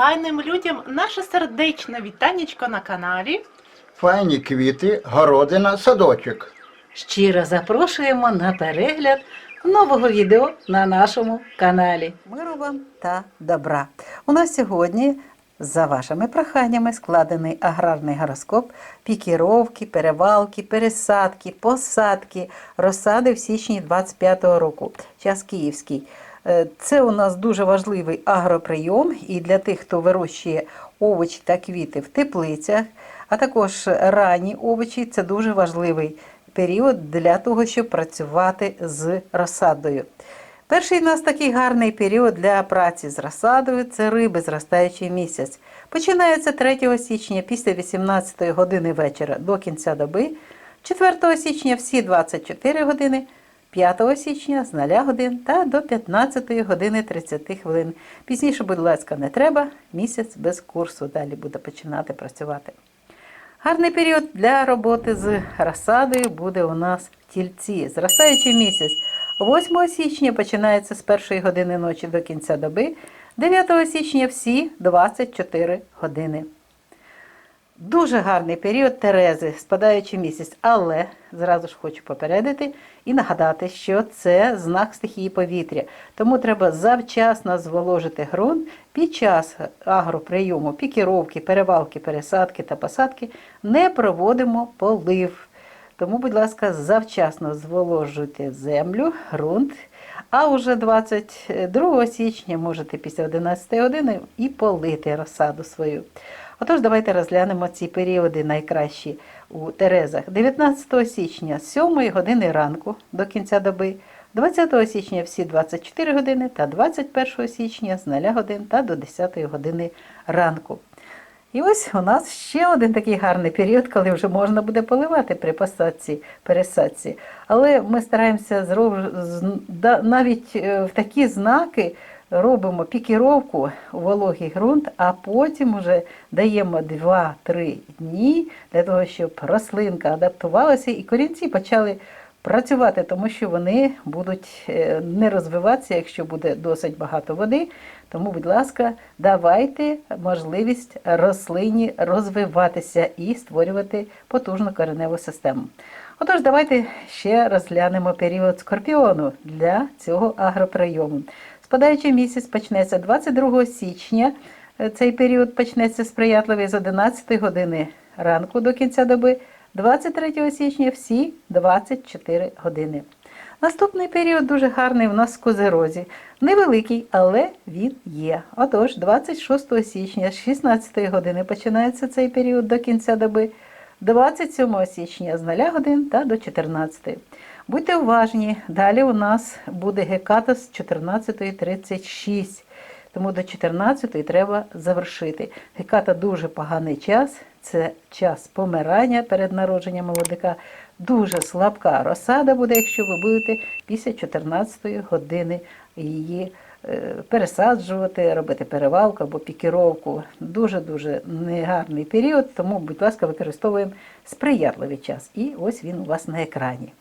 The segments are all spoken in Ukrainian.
файним людям наше сердечне вітанечко на каналі. Файні квіти, городина, садочок. Щиро запрошуємо на перегляд нового відео на нашому каналі. Миру вам та добра. У нас сьогодні, за вашими проханнями, складений аграрний гороскоп, пікіровки, перевалки, пересадки, посадки, розсади в січні 25-го року. Час київський. Е, Це у нас дуже важливий агроприйом і для тих, хто вирощує овочі та квіти в теплицях, а також ранні овочі це дуже важливий період для того, щоб працювати з розсадою. Перший у нас такий гарний період для праці з розсадою це риби, зростаючий місяць. Починається 3 січня після 18 години вечора до кінця доби, 4 січня всі 24 години, 5 січня з 0 годин та до 15 години 30 хвилин. Пізніше, будь ласка, не треба, місяць без курсу далі буде починати працювати. Гарний період для роботи з розсадою буде у нас в тільці. Зростаючий місяць 8 січня починається з першої години ночі до кінця доби, 9 січня всі 24 години. Дуже гарний період Терези, спадаючий місяць, але зразу ж хочу попередити і нагадати, що це знак стихії повітря. Тому треба завчасно зволожити ґрунт під час агроприйому, пікіровки, перевалки, пересадки та посадки не проводимо полив. Тому, будь ласка, завчасно зволожуйте землю, ґрунт. А уже 22 січня можете після 11 години і полити розсаду свою. Отож, давайте розглянемо ці періоди найкращі у Терезах. 19 січня з 7 години ранку до кінця доби, 20 січня всі 24 години та 21 січня з 0 годин та до 10 години ранку. І ось у нас ще один такий гарний період, коли вже можна буде поливати при посадці, пересадці. Але ми стараємося навіть е, в такі знаки робимо пікіровку у вологий ґрунт, а потім вже даємо 2-3 дні для того, щоб рослинка адаптувалася і корінці почали працювати, тому що вони будуть е, не розвиватися, якщо буде досить багато води. Тому, будь ласка, давайте можливість рослині розвиватися і створювати потужну кореневу систему. Отож, давайте ще розглянемо період скорпіону для цього агроприйому. Спадаючий місяць почнеться 22 січня. Е, Цей період почнеться сприятливий з 11 години ранку до кінця доби, 23 січня всі 24 години. Наступний період дуже гарний у нас в Козерозі. Невеликий, але він є. Отож, 26 січня з 16 години починається цей період до кінця доби, 27 січня з 0 годин та до 14. Будьте уважні, далі у нас буде геката з 14.36. Тому до 14 треба завершити. Геката дуже поганий час, це час помирання перед народженням молодика. Дуже слабка розсада буде, якщо ви будете після 14 години її пересаджувати, робити перевалку або пікіровку. Дуже-дуже негарний період, тому, будь ласка, використовуємо сприятливий час. І ось він у вас на екрані.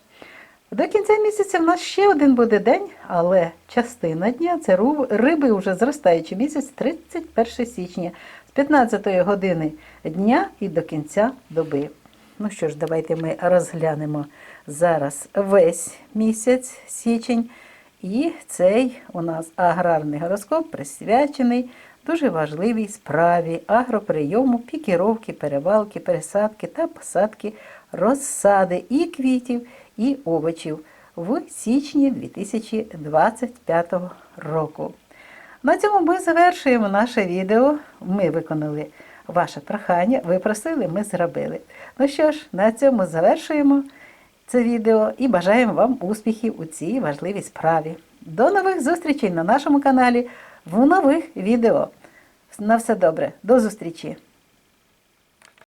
До кінця місяця в нас ще один буде день, але частина дня це риби вже зростаючий місяць 31 січня з 15 години дня і до кінця доби. Ну що ж, давайте ми розглянемо зараз весь місяць січень. І цей у нас аграрний гороскоп присвячений дуже важливій справі агроприйому, пікіровки, перевалки, пересадки та посадки розсади і квітів, і овочів в січні 2025 року. На цьому ми завершуємо наше відео. Ми виконали ваше прохання, ви просили, ми зробили. Ну що ж, на цьому завершуємо це відео і бажаємо вам успіхів у цій важливій справі. До нових зустрічей на нашому каналі в нових відео. На все добре, до зустрічі!